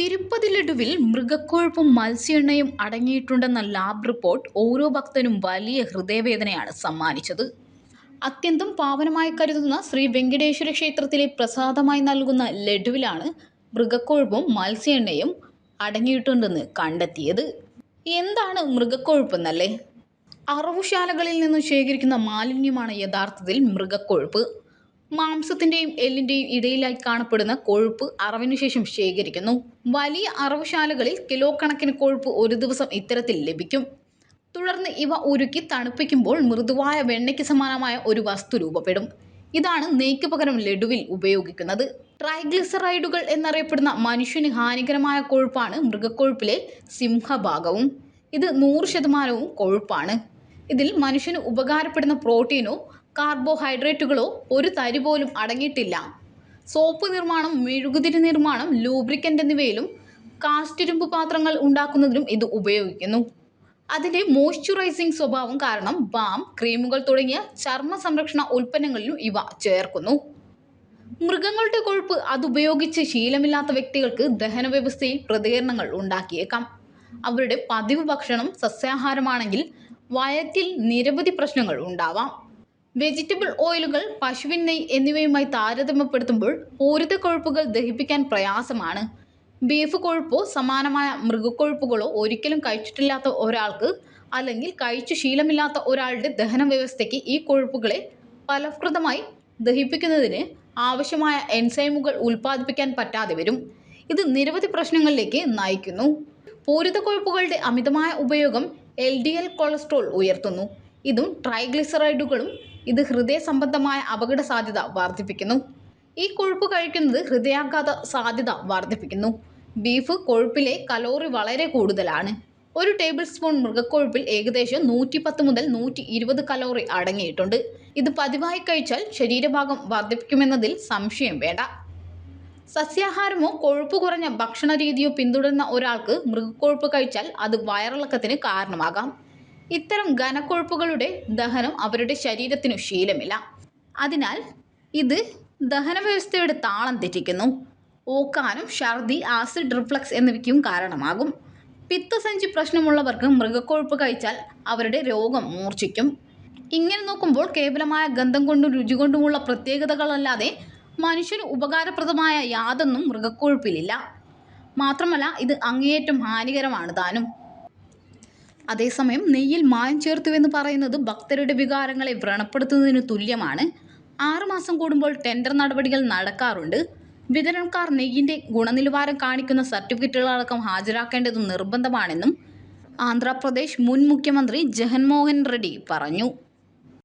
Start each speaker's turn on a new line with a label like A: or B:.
A: തിരുപ്പതി ലഡുവിൽ മൃഗക്കൊഴുപ്പും മത്സ്യ-എണ്ണയും അടങ്ങിയിട്ടുണ്ടെന്ന ലാബ് റിപ്പോർട്ട് ഓരോ ഭക്തനും വലിയ ഹൃദയവേദനയാണ് സമ്മാനിച്ചത്. അത്യന്തം പാവനമായി കരുതുന്ന ശ്രീ വെങ്കടേശ്വര ക്ഷേത്രത്തിലെ പ്രസാദമായി നൽകുന്ന ലഡുവിലാണ് മൃഗക്കൊഴുപ്പും മത്സ്യ-എണ്ണയും അടങ്ങിയിട്ടുണ്ടെന്ന് കണ്ടെത്തിയത്. എന്താണ് മൃഗക്കൊഴുപ്പെന്നല്ലേ? അറവുശാലകളിൽ നിന്നും ശേഖരിക്കുന്ന മാലിന്യമാണ് യഥാർത്ഥത്തിൽ മൃഗക്കൊഴുപ്പ്. മാംസത്തിന്റെയും എല്ലിന്റെയും ഇടയിലായി കാണപ്പെടുന്ന കൊഴുപ്പ് അറവിനുശേഷം ശേഖരിക്കുന്നു. വലിയ അറവുശാലകളിൽ കിലോ കണക്കിന് കൊഴുപ്പ് ഒരു ദിവസം ഇത്തരത്തിൽ ലഭിക്കും. തുടർന്ന് ഇവ ഉരുക്കി തണുപ്പിക്കുമ്പോൾ മൃദുവായ വെണ്ണയ്ക്ക് സമാനമായ ഒരു വസ്തു രൂപപ്പെടും. ഇതാണ് നെയ്ക്ക് പകരം ലഡുവിൽ ഉപയോഗിക്കുന്നത്. ട്രൈഗ്ലിസറൈഡുകൾ എന്നറിയപ്പെടുന്ന മനുഷ്യന് ഹാനികരമായ കൊഴുപ്പാണ് മൃഗക്കൊഴുപ്പിലെ സിംഹഭാഗവും. ഇത് നൂറ് ശതമാനവും കൊഴുപ്പാണ്. ഇതിൽ മനുഷ്യന് ഉപകാരപ്പെടുന്ന പ്രോട്ടീനോ കാർബോഹൈഡ്രേറ്റുകളോ ഒരു തരി പോലും അടങ്ങിയിട്ടില്ല. സോപ്പ് നിർമ്മാണം, മെഴുകുതിരി നിർമ്മാണം, ലൂബ്രിക്കന്റ് എന്നിവയിലും കാസ്റ്റിരുമ്പ് പാത്രങ്ങൾ ഉണ്ടാക്കുന്നതിലും ഇത് ഉപയോഗിക്കുന്നു. അതിന്റെ മോയ്സ്ചറൈസിംഗ് സ്വഭാവം കാരണം ബാം, ക്രീമുകൾ തുടങ്ങിയ ചർമ്മ സംരക്ഷണ ഉൽപ്പന്നങ്ങളിലും ഇവ ചേർക്കുന്നു. മൃഗങ്ങളുടെ കൊഴുപ്പ് അതുപയോഗിച്ച് ശീലമില്ലാത്ത വ്യക്തികൾക്ക് ദഹന വ്യവസ്ഥയിൽ പ്രതികരണങ്ങൾ ഉണ്ടാക്കിയേക്കാം. അവരുടെ പതിവ് ഭക്ഷണം സസ്യാഹാരമാണെങ്കിൽ വയറ്റിൽ നിരവധി പ്രശ്നങ്ങൾ ഉണ്ടാവാം. വെജിറ്റബിൾ ഓയിലുകൾ, പശുവിൻ നെയ്യ് എന്നിവയുമായി താരതമ്യപ്പെടുത്തുമ്പോൾ പൂരിത കൊഴുപ്പുകൾ ദഹിപ്പിക്കാൻ പ്രയാസമാണ്. ബീഫ് കൊഴുപ്പോ സമാനമായ മൃഗക്കൊഴുപ്പുകളോ ഒരിക്കലും കഴിച്ചിട്ടില്ലാത്ത ഒരാൾക്ക് അല്ലെങ്കിൽ കഴിച്ചു ശീലമില്ലാത്ത ഒരാളുടെ ദഹന വ്യവസ്ഥയ്ക്ക് ഈ കൊഴുപ്പുകളെ ഫലപ്രദമായി ദഹിപ്പിക്കുന്നതിന് ആവശ്യമായ എൻസൈമുകൾ ഉൽപ്പാദിപ്പിക്കാൻ പറ്റാതെ വരും. ഇത് നിരവധി പ്രശ്നങ്ങളിലേക്ക് നയിക്കുന്നു. പൂരിത കൊഴുപ്പുകളുടെ അമിതമായ ഉപയോഗം എൽ. ഡി. എൽ. കൊളസ്ട്രോൾ ഉയർത്തുന്നു. ഇതും ട്രൈഗ്ലിസറൈഡുകളും ഇത് ഹൃദയ സംബന്ധമായ അപകട സാധ്യത വർദ്ധിപ്പിക്കുന്നു. ഈ കൊഴുപ്പ് കഴിക്കുന്നത് ഹൃദയാഘാത സാധ്യത വർദ്ധിപ്പിക്കുന്നു. ബീഫ് കൊഴുപ്പിലെ കലോറി വളരെ കൂടുതലാണ്. ഒരു ടേബിൾ സ്പൂൺ മൃഗക്കൊഴുപ്പിൽ ഏകദേശം നൂറ്റി പത്ത് മുതൽ നൂറ്റി ഇരുപത് കലോറി അടങ്ങിയിട്ടുണ്ട്. ഇത് പതിവായി കഴിച്ചാൽ ശരീരഭാഗം വർദ്ധിപ്പിക്കുമെന്നതിൽ സംശയം വേണ്ട. സസ്യാഹാരമോ കൊഴുപ്പ് കുറഞ്ഞ ഭക്ഷണ രീതിയോ പിന്തുടരുന്ന ഒരാൾക്ക് മൃഗക്കൊഴുപ്പ് കഴിച്ചാൽ അത് വയറിളക്കത്തിന് കാരണമാകാം. ഇത്തരം ഘനക്കൊഴുപ്പുകളുടെ ദഹനം അവരുടെ ശരീരത്തിനു ശീലമില്ല. അതിനാൽ ഇത് ദഹന വ്യവസ്ഥയുടെ താളം തെറ്റിക്കുന്നു. ഓക്കാനും ഛർദി ആസിഡ് റിഫ്ലക്സ് എന്നിവയ്ക്കും കാരണമാകും. പിത്തസഞ്ചി പ്രശ്നമുള്ളവർക്ക് മൃഗക്കൊഴുപ്പ് കഴിച്ചാൽ അവരുടെ രോഗം മൂർച്ഛിക്കും. ഇങ്ങനെ നോക്കുമ്പോൾ കേവലമായ ഗന്ധം കൊണ്ടും രുചി കൊണ്ടുമുള്ള പ്രത്യേകതകളല്ലാതെ മനുഷ്യന് ഉപകാരപ്രദമായ യാതൊന്നും മൃഗക്കൊഴുപ്പിലില്ല. മാത്രമല്ല ഇത് അങ്ങേയറ്റം ഹാനികരമാണ് താനും. അതേസമയം നെയ്യിൽ മായം ചേർത്തുവെന്ന് പറയുന്നത് ഭക്തരുടെ വികാരങ്ങളെ വ്രണപ്പെടുത്തുന്നതിന് തുല്യമാണ്. ആറുമാസം കൂടുമ്പോൾ ടെൻഡർ നടപടികൾ നടക്കാറുണ്ട്. വിതരണക്കാർ നെയ്യിന്റെ ഗുണനിലവാരം കാണിക്കുന്ന സർട്ടിഫിക്കറ്റുകളടക്കം ഹാജരാക്കേണ്ടത് നിർബന്ധമാണെന്നും ആന്ധ്രാപ്രദേശ് മുൻ മുഖ്യമന്ത്രി ജഗൻമോഹൻ റെഡ്ഡി പറഞ്ഞു.